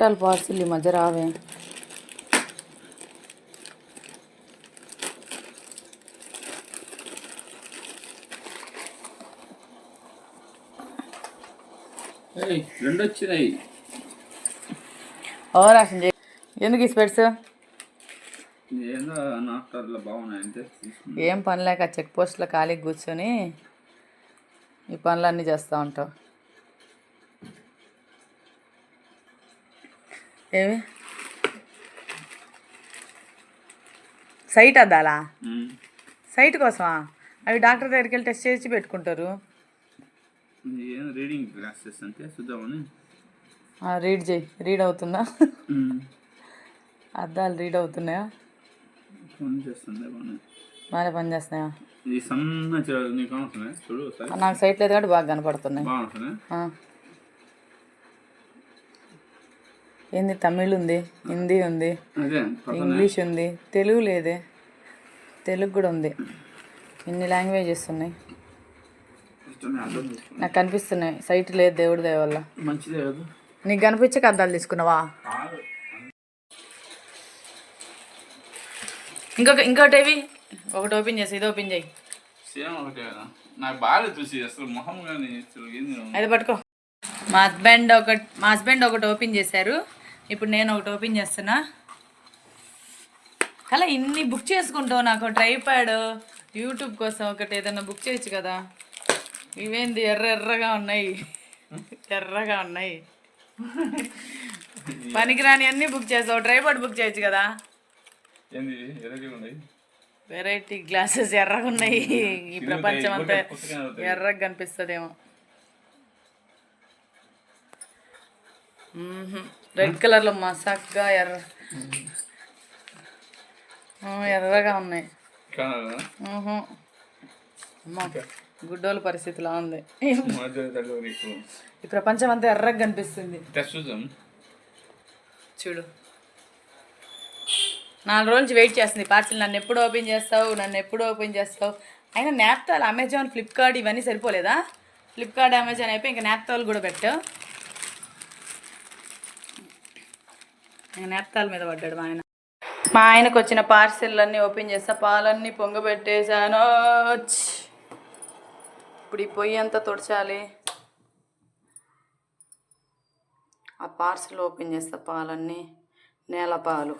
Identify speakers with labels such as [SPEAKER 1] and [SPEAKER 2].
[SPEAKER 1] చుట్టాలు పార్సిల్ ఈ మధ్య రావే.
[SPEAKER 2] రెండు వచ్చినాయి.
[SPEAKER 1] ఓవరాక్షన్ చేయి ఎందుకు ఈ స్పెట్స్? ఏం పని లేక చెక్ పోస్ట్లో ఖాళీగా కూర్చొని ఈ పనులన్నీ చేస్తూ ఉంటావు. ఏమి సైట్ అద్దాలా. సైట్ కోసమా? అవి డాక్టర్ దగ్గరికి వెళ్ళి టెస్ట్ చేసి పెట్టుకుంటారు.
[SPEAKER 2] రీడింగ్ గ్లాసెస్ అంటే చూద్దామని.
[SPEAKER 1] రీడ్ చేయి. రీడ్ అవుతుందా. అద్దాలు రీడ్ అవుతున్నాయా?
[SPEAKER 2] బాగానే
[SPEAKER 1] పని చేస్తున్నాయా?
[SPEAKER 2] నాకు
[SPEAKER 1] సైట్. లేదు కాబట్టి బాగా కనపడుతున్నాయి
[SPEAKER 2] బాగుంటున్నాయి
[SPEAKER 1] ఆ. ఏంది తమిళ్ ఉంది హిందీ ఉంది
[SPEAKER 2] అదే
[SPEAKER 1] ఇంగ్లీష్ ఉంది తెలుగు లేదే. తెలుగు కూడా ఉంది. ఇన్ని లాంగ్వేజెస్ ఉన్నాయి. నాకు కనిపిస్తున్నాయి. సైట్ లేదు దేవుడి దయ వల్ల. నీకు కనిపించక అద్దాలు తీసుకున్నావా? ఇంకొక ఇంకోటి ఏవి? ఒకటి ఓపెన్ చేసి ఇది ఓపెన్ చేయి.
[SPEAKER 2] సేమ్ ఒకటే కదా. నాకు బాగా చూసి అసలు మొహం కానీ అసలు ఏంది?
[SPEAKER 1] అయితే పట్టుకో. మా హస్బెండ్ ఒక మా హస్బెండ్ ఒకటి ఓపెన్ చేశారు. ఇప్పుడు నేను ఒకటి ఓపెన్ చేస్తున్నా. అలా ఇన్ని బుక్ చేసుకుంటావు నాకు ట్రైపాడ్ యూట్యూబ్ కోసం ఒకటి ఏదైనా బుక్ చేయొచ్చు కదా. ఇవేంది ఎర్ర ఎర్రగా ఉన్నాయి. ఎర్రగా ఉన్నాయి. పనికిరాని అన్నీ బుక్ చేసావు ట్రైపాడ్ బుక్ చేయొచ్చు కదా. వెరైటీ గ్లాసెస్ ఎర్రగా ఉన్నాయి ఈ ప్రపంచం అంతా. ఎర్రగా కనిపిస్తుందేమో. రెడ్ కలర్లో మసాక్గా ఎర్ర. ఎర్రగా ఉన్నాయి. గుడ్డోల పరిస్థితిలా ఉంది. ఈ ప్రపంచం అంతా ఎర్రగా కనిపిస్తుంది. చూడు. నాలుగు రోజులు వెయిట్ చేస్తుంది. పార్సిల్ నన్ను ఎప్పుడు ఓపెన్ చేస్తావు? నన్ను ఎప్పుడు ఓపెన్ చేస్తావు? అయినా నాప్తాల్ అమెజాన్ ఫ్లిప్కార్ట్ ఇవన్నీ సరిపోలేదా? ఫ్లిప్కార్ట్ అమెజాన్ అయిపోయి ఇంకా నాప్తాల్ కూడా పెట్టావు. ఇంకా మీద పడ్డాడు మా ఆయన. మా ఆయనకు వచ్చిన పార్సిల్ అన్నీ ఓపెన్ చేస్తా పాలన్నీ పొంగబెట్టేశాను. ఇప్పుడు ఈ పొయ్యి అంతా తుడచాలి. ఆ పార్సిల్ ఓపెన్ చేస్తా పాలన్నీ నేల పాలు.